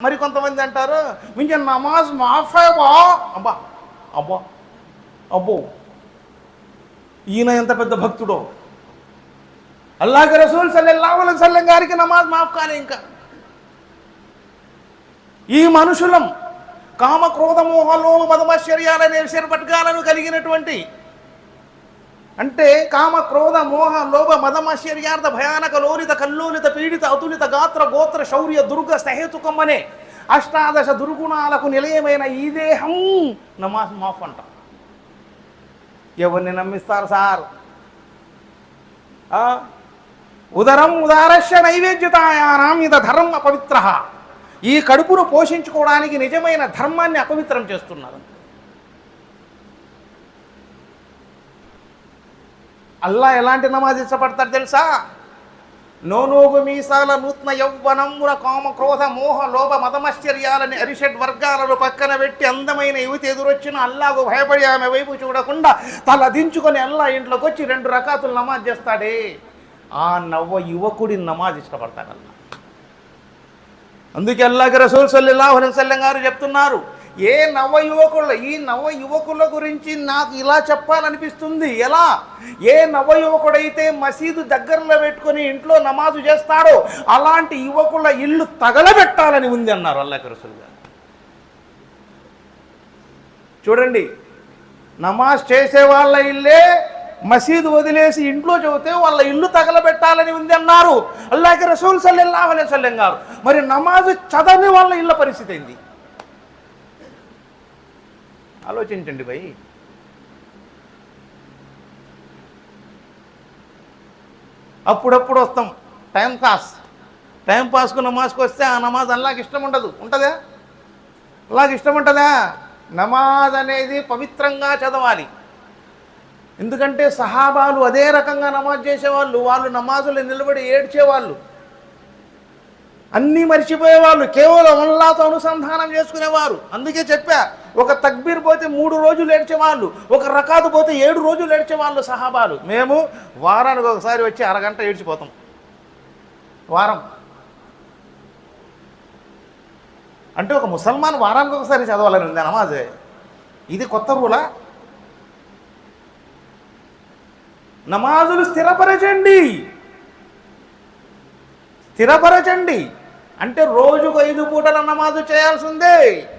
మరి కొంతమంది అంటారు మించ నమాజ్ మాఫేవా అబ్బా అబ్బా అబ్బో. ఈయన ఎంత పెద్ద భక్తుడో. అల్లాహ్ రసూల్ సల్లల్లాహు సల్లం గారికి నమాజ్ మాఫ్ కాలే ఇంకా. ఈ మనుషులం కామ క్రోధ మోహాలు మదమశ్చర్యాలనే శరపట్కాలను కలిగినటువంటి అంటే కామ క్రోధ మోహ లోభ మదమశ్చర్యార్థ భయానక లోలిత కల్లోలిత పీడిత అతులిత గాత్ర గోత్ర శౌర్య దుర్గ సహేతుకం అనే అష్టాదశ దుర్గుణాలకు నిలయమైన ఈ దేహం నమాజ్ మాఫ్ అంట. ఎవరిని నమ్మిస్తారు సార్? ఉదరం ఉదారశ నైవేద్యతాయానం ఇద ధర్మ అపవిత్ర ఈ కడుపును పోషించుకోవడానికి నిజమైన ధర్మాన్ని అపవిత్రం చేస్తున్నారు. అల్లా ఎలాంటి నమాజ్ ఇష్టపడతారు తెలుసా? నోనోగు మీసాల నూత్న యౌవనమున కామ క్రోధ మోహ లోభ మతమశ్చర్యాలని అరిషడ్ వర్గాలను పక్కన పెట్టి అందమైన యువతి ఎదురొచ్చిన అల్లాకు భయపడి ఆమె వైపు చూడకుండా తల దించుకొని అల్లా ఇంట్లోకి వచ్చి రెండు రకాతులు నమాజ్ చేస్తాడే. ఆ నవ్వ యువకుడి నమాజ్ ఇష్టపడతాడు అల్లా. అందుకే అల్లాహ్ రసూల్ సల్లల్లాహు అలైహి గారు చెప్తున్నారు ఏ నవ యువకుల ఈ నవ యువకుల గురించి నాకు ఇలా చెప్పాలనిపిస్తుంది. ఎలా? ఏ నవ యువకుడైతే మసీదు దగ్గరలో పెట్టుకొని ఇంట్లో నమాజు చేస్తాడో అలాంటి యువకుల ఇల్లు తగలబెట్టాలని ఉంది అన్నారు అల్లాహ్ రసూల్ గారు చూడండి నమాజ్ చేసే వాళ్ళ ఇల్లే మసీదు వదిలేసి ఇంట్లో చదివితే వాళ్ళ ఇల్లు తగలబెట్టాలని ఉంది అన్నారు అల్లాహ్ రసూల్ సల్లల్లాహు అలైహి గారు. మరి నమాజ్ చదవని వాళ్ళ ఇళ్ళ పరిస్థితి ఏంది? ఆలోచించండి భయ్. అప్పుడప్పుడు వస్తాం. Time pass. టైం పాస్కు నమాజ్కి వస్తే ఆ నమాజ్ అల్లాకి ఇష్టం ఉండదు. ఉంటుందా? అల్లాకి ఇష్టం ఉంటుందా? నమాజ్ అనేది పవిత్రంగా చదవాలి. ఎందుకంటే సహాబాలు అదే రకంగా నమాజ్ చేసేవాళ్ళు. వాళ్ళు నమాజులు నిలబడి ఏడ్చేవాళ్ళు. అన్నీ మర్చిపోయేవాళ్ళు. కేవలం అల్లాతో అనుసంధానం చేసుకునేవారు. అందుకే చెప్పా ఒక తక్బీర్ పోతే మూడు రోజులు ఏడ్చేవాళ్ళు ఒక రకాదు పోతే ఏడు రోజులు ఏడ్చేవాళ్ళు సహాబాలు. మేము వారానికి ఒకసారి వచ్చి అరగంట ఏడ్చిపోతాం. వారం. అంటే ఒక ముసల్మాన్ వారానికి ఒకసారి చదవాలని ఉంది నమాజే. ఇది కొత్త రూలా. నమాజులు స్థిరపరచండి. స్థిరపరచండి. అంటే రోజుకు ఐదు పూటల నమాజు చేయాల్సిందే.